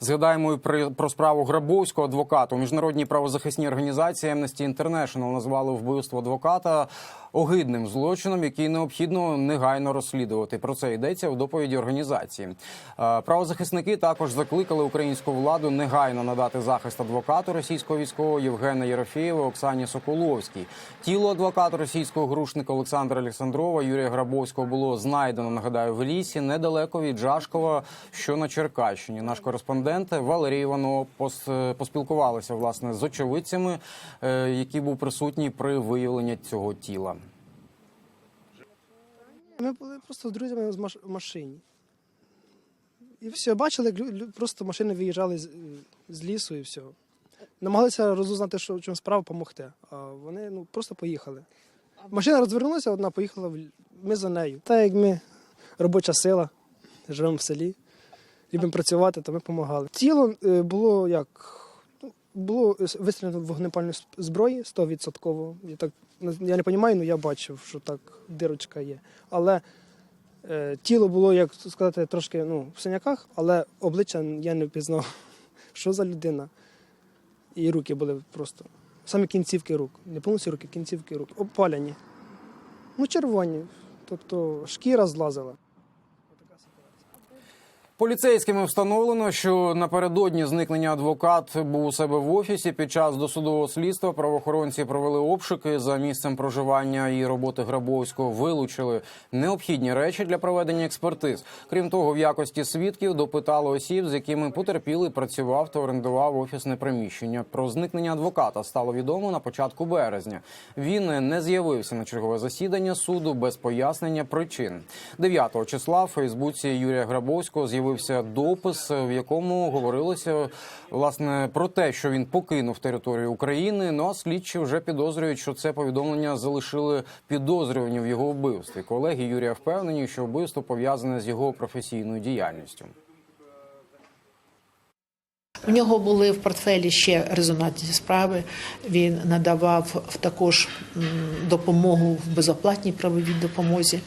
Згадаємо і про справу Грабовського адвоката. У міжнародній правозахисній організації Amnesty International назвали вбивство адвоката огидним злочином, який необхідно негайно розслідувати. Про це йдеться у доповіді організації. Е, Правозахисники також закликали українську владу негайно надати захист адвокату російського військового Євгена Єрофєєва Оксані Соколовській. Тіло адвоката російського грушника Олександра Олександрова Юрія Грабовського було знайдено. Нагадаю, в лісі недалеко від Жашкова, що на Черкащині. Наш кореспондент Валерій Іванов пос- поспілкувалися власне з очевидцями, е, які був присутній при виявленні цього тіла. Ми були просто з друзями в маш- машині. І все, бачили, як просто машини виїжджали з, з лісу і все. Намагалися розузнати, що в чому справа, допомогти. А вони ну, просто поїхали. Машина розвернулася, одна поїхала, ми за нею. Та як ми робоча сила, живемо в селі, любимо працювати, то ми допомагали. Тіло е, було як. ну, Було вистрілено вогнепальної зброї 100%. Я, так, я не розумію, але я бачив, що так дирочка є. Але е, тіло було, як сказати, трошки ну, в синяках, але обличчя я не впізнав, що за людина. І руки були просто. Саме кінцівки рук. Не повністю руки, кінцівки рук. Опаляні. Ну, червоні. Тобто шкіра злазила. Поліцейськими встановлено, що напередодні зникнення адвокат був у себе в офісі. Під час досудового слідства правоохоронці провели обшуки за місцем проживання і роботи Грабовського. Вилучили необхідні речі для проведення експертиз. Крім того, в якості свідків допитали осіб, з якими потерпілий працював та орендував офісне приміщення. Про зникнення адвоката стало відомо на початку березня. Він не з'явився на чергове засідання суду без пояснення причин. 9 числа в Фейсбуці Юрія Грабовського з'явився допис, в якому говорилося власне про те, що він покинув територію України. Ну а слідчі вже підозрюють, що це повідомлення залишили підозрювані в його вбивстві. Колеги Юрія впевнені, що вбивство пов'язане з його професійною діяльністю. У нього були в портфелі ще резонансні справи. Він надавав також допомогу в безоплатній правовій допомозі.